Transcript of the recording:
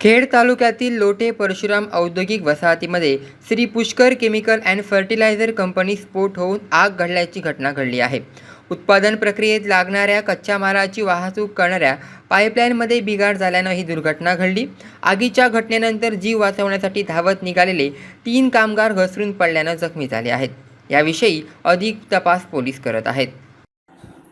खेड तालुक्यातील लोटे परशुराम औद्योगिक वसाहतीमध्ये Shri Pushkar chemical and fertiliser company स्फोट होऊन आग घडल्याची घटना घडली आहे. उत्पादन प्रक्रियेत लागणाऱ्या कच्च्या मालाची वाहतूक करणाऱ्या पाईपलाईनमध्ये बिघाड झाल्यानं ही दुर्घटना घडली. आगीच्या घटनेनंतर जीव वाचवण्यासाठी धावत निघालेले तीन कामगार घसरून पडल्यानं जखमी झाले आहेत. याविषयी अधिक तपास पोलीस करत आहेत.